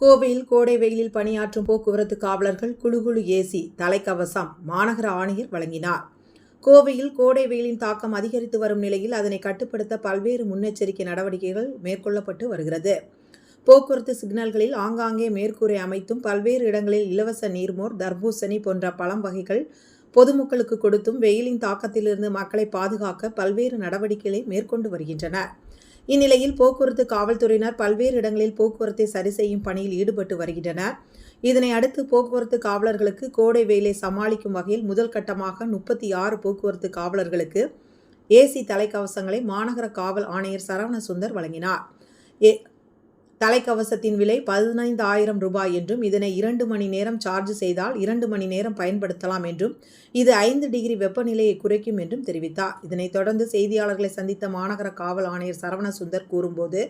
கோவையில் கோடை வெயிலில் பணியாற்றும் போக்குவரத்து காவலர்கள் குழு குழு ஏசி தலைக்கவசம் மாநகர ஆணையர் வழங்கினார். கோவையில் கோடை வெயிலின் தாக்கம் அதிகரித்து வரும் நிலையில் அதனை கட்டுப்படுத்த பல்வேறு முன்னெச்சரிக்கை நடவடிக்கைகள் மேற்கொள்ளப்பட்டு வருகிறது. போக்குவரத்து சிக்னல்களில் ஆங்காங்கே மேற்கூரை அமைத்தும் பல்வேறு இடங்களில் இலவச நீர்மோர் தர்பூசணி போன்ற பழம் வகைகள் பொதுமக்களுக்கு கொடுத்தும் வெயிலின் தாக்கத்திலிருந்து மக்களை பாதுகாக்க பல்வேறு நடவடிக்கைகளை மேற்கொண்டு வருகின்றனர். இந்நிலையில் போக்குவரத்து காவல்துறையினர் பல்வேறு இடங்களில் போக்குவரத்தை சரி செய்யும் பணியில் ஈடுபட்டு வருகின்றனர். இதனை அடுத்து போக்குவரத்து காவலர்களுக்கு கோடை வெயிலை சமாளிக்கும் வகையில் முதல் கட்டமாக முப்பத்தி ஆறு போக்குவரத்து காவலர்களுக்கு ஏசி தலைக்கவசங்களை மாநகர காவல் ஆணையர் சரவண சுந்தர் வழங்கினார். ஏ தலைக்கவசத்தின் விலை பதினைந்து ஆயிரம் ரூபாய் என்றும் இதனை இரண்டு மணி நேரம் சார்ஜ் செய்தால் இரண்டு மணி நேரம் பயன்படுத்தலாம் என்றும் இது ஐந்து டிகிரி வெப்பநிலையை குறைக்கும் என்றும் தெரிவித்தார். இதனைத் தொடர்ந்து செய்தியாளர்களை சந்தித்த மாநகர காவல் ஆணையர் சரவண சுந்தர் கூறும்போது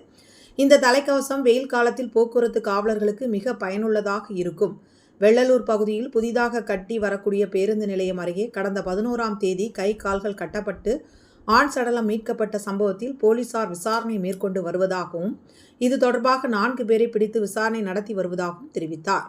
இந்த தலைக்கவசம் வெயில் காலத்தில் போக்குவரத்து காவலர்களுக்கு மிக பயனுள்ளதாக இருக்கும். வெள்ளலூர் பகுதியில் புதிதாக கட்டி வரக்கூடிய பேருந்து நிலையம் அருகே கடந்த பதினோராம் தேதி கை கால்கள் கட்டப்பட்டு ஆண் சடலம் மீட்கப்பட்ட சம்பவத்தில் போலீசார் விசாரணை மேற்கொண்டு வருவதாகவும் இது தொடர்பாக நான்கு பேரை பிடித்து விசாரணை நடத்தி வருவதாகவும் தெரிவித்தார்.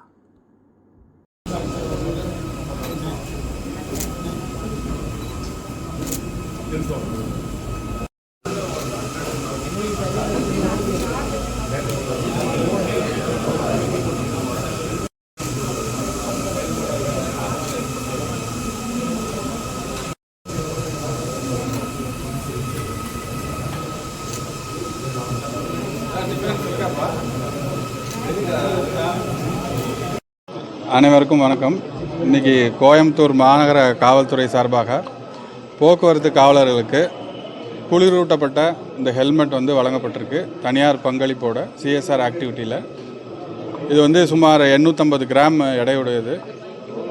அனைவருக்கும் வணக்கம். இன்றைக்கி கோயம்புத்தூர் மாநகர காவல்துறை சார்பாக போக்குவரத்து காவலர்களுக்கு குளிரூட்டப்பட்ட இந்த ஹெல்மெட் வந்து வழங்கப்பட்டிருக்கு. தனியார் பங்களிப்போட சிஎஸ்ஆர் ஆக்டிவிட்டியில் இது வந்து சுமார் எண்ணூற்றம்பது கிராம் எடையுடையது.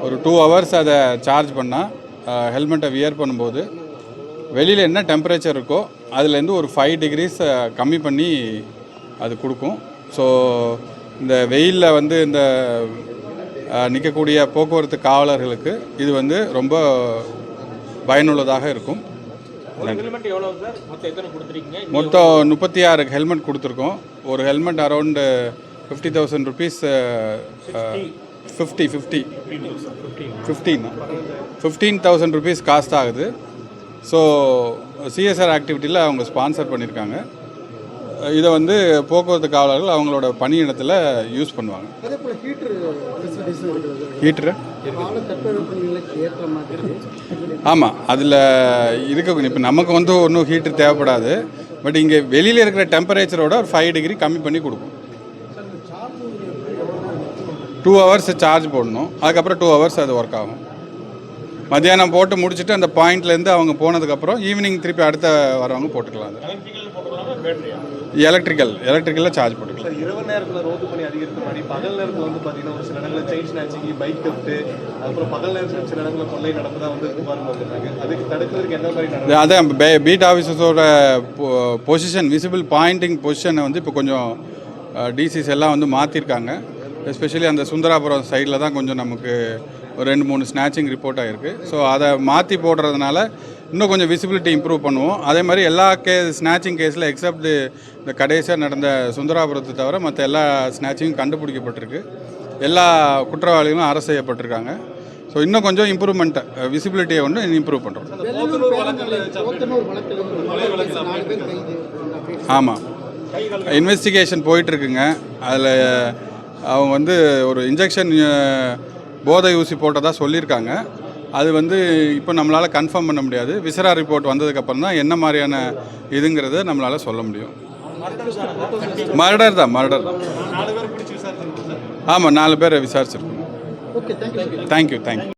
ஒரு டூ ஹவர்ஸ் அதை சார்ஜ் பண்ணால் ஹெல்மெட்டை வியர் பண்ணும்போது வெளியில் என்ன டெம்பரேச்சர் இருக்கோ அதுலேருந்து ஒரு ஃபைவ் டிகிரிஸ் கம்மி பண்ணி அது கொடுக்கும். ஸோ இந்த வெயிலில் வந்து இந்த நிற்கக்கூடிய போக்குவரத்து காவலர்களுக்கு இது வந்து ரொம்ப பயனுள்ளதாக இருக்கும். மொத்தம் முப்பத்தி ஆறு ஹெல்மெட் கொடுத்துருக்கோம். ஒரு helmet around fifty thousand rupees fifty fifty fifteen fifteen thousand rupees cost ஆகுது. ஸோ சிஎஸ்ஆர் ஆக்டிவிட்டியில் அவங்க ஸ்பான்சர் பண்ணியிருக்காங்க இதை வந்து போக்குவரத்து காவலர்கள் அவங்களோட பணியிடத்தில் யூஸ் பண்ணுவாங்க. அதே போல் ஹீட்ரு ஹீட்ரு ஆமாம் அதில் இருக்க இப்போ நமக்கு வந்து ஒன்றும் ஹீட்டர் தேவைப்படாது. பட் இங்கே வெளியில் இருக்கிற டெம்பரேச்சரோட ஒரு ஃபைவ் டிகிரி கம்மி பண்ணி கொடுக்கும். டூ ஹவர்ஸ் சார்ஜ் போடணும். அதுக்கப்புறம் டூ ஹவர்ஸ் அது ஒர்க் ஆகும். மத்தியானம் போட்டு முடிச்சுட்டு அந்த பாயிண்ட்லேருந்து அவங்க போனதுக்கப்புறம் ஈவினிங் திருப்பி அடுத்த வரவங்க போட்டுக்கலாம் அது. எலக்ட்ரிக்கல் எலக்ட்ரிக்கலில் சார்ஜ் போட்டுக்கலாம். இரவு நேரத்தில் ரோடு பணி அதிகரித்த மாதிரி பகல் நேரத்தில் வந்து பார்த்தீங்கன்னா ஒரு சில இடங்களில் செயின் ஸ்நாச்சிங் பைக் தப்ட்டு அப்புறம் பகல் நேரத்தில் சில இடங்களில் கொள்ளை நடந்ததாக வந்து புகார் வந்துருக்காங்க அதுக்கு தடுக்கிறதுக்கு எந்த மாதிரி அதான் பே- பீட் ஆஃபீஸர்ஸோட பொசிஷன் விசிபிள் பாயிண்டிங் பொசிஷனை வந்து இப்போ கொஞ்சம் டிசிஸ் எல்லாம் வந்து மாற்றிருக்காங்க எஸ்பெஷலி அந்த சுந்தராபுரம் சைடில் தான் கொஞ்சம் நமக்கு ஒரு ரெண்டு மூணு ஸ்நாச்சிங் ரிப்போர்ட் ஆகிருக்கு ஸோ அதை மாற்றி போடுறதுனால இன்னும் கொஞ்சம் விசிபிலிட்டி இம்ப்ரூவ் பண்ணுவோம். அதே மாதிரி எல்லா கே ஸ்நாச்சிங் கேஸில் எக்ஸப்ட் இந்த கடைசியாக நடந்த சுந்தராபுரத்தை தவிர மற்ற எல்லா ஸ்நாச்சிங்கும் கண்டுபிடிக்கப்பட்டிருக்கு. எல்லா குற்றவாளிகளும் அரசு செய்யப்பட்டிருக்காங்க. ஸோ இன்னும் கொஞ்சம் இம்ப்ரூவ்மெண்ட் விசிபிலிட்டியை ஒன்று இம்ப்ரூவ் பண்ணுறோம் வந்து ஆமாம் இன்வெஸ்டிகேஷன் போயிட்டுருக்குங்க அதில் அவங்க வந்து ஒரு இன்ஜெக்ஷன் போதை ஊசி போட்டதாக சொல்லியிருக்காங்க. அது வந்து இப்போ நம்மளால் கன்ஃபார்ம் பண்ண முடியாது. விசரா ரிப்போர்ட் வந்ததுக்கப்புறம் தான் என்ன மாதிரியான இதுங்கிறத நம்மளால் சொல்ல முடியும். மர்டர் தான் மர்டர் தான். நாலு பேர் பிடிச்சி விசாரிச்சிருக்கோம் சார். ஆமாம் நாலு பேரை விசாரிச்சிருக்கோம். Thank you thank you